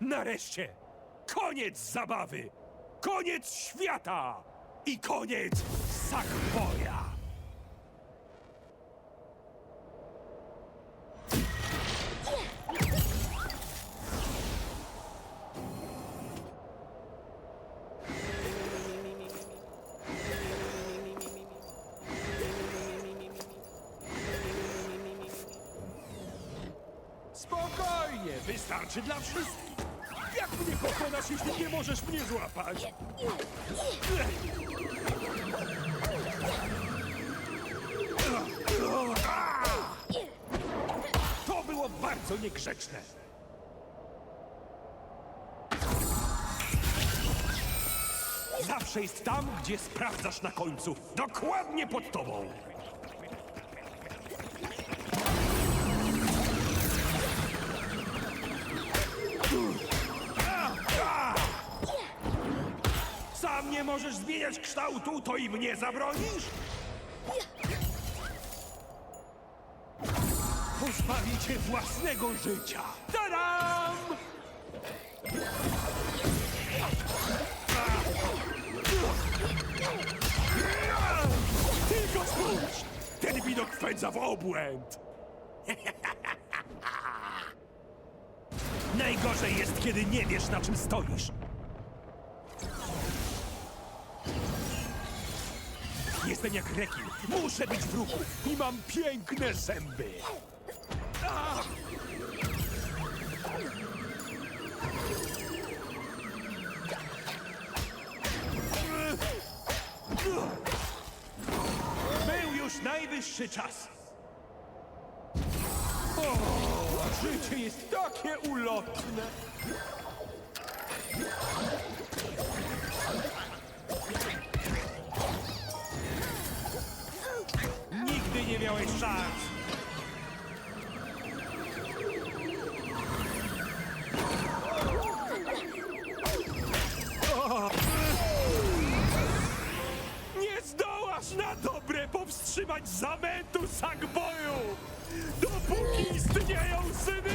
Nareszcie! Koniec zabawy! Koniec świata! I koniec Sackboya! Wystarczy dla wszystkich. Jak mnie pokonasz, jeśli nie możesz mnie złapać? To było bardzo niegrzeczne. Zawsze jest tam, gdzie sprawdzasz na końcu. Dokładnie pod tobą. Możesz zmieniać kształtu, to i mnie zabronisz? Pozbawię cię własnego życia. Tadam! Tylko spójrz! Ten widok wpędza w obłęd! Najgorzej jest, kiedy nie wiesz, na czym stoisz. Jestem jak rekin. Muszę być w ruchu. I mam piękne zęby. A! Był już najwyższy czas. O, życie jest takie ulotne. Nie zdołasz na dobre powstrzymać zamętu Sackboyu! Dopóki istnieją syny!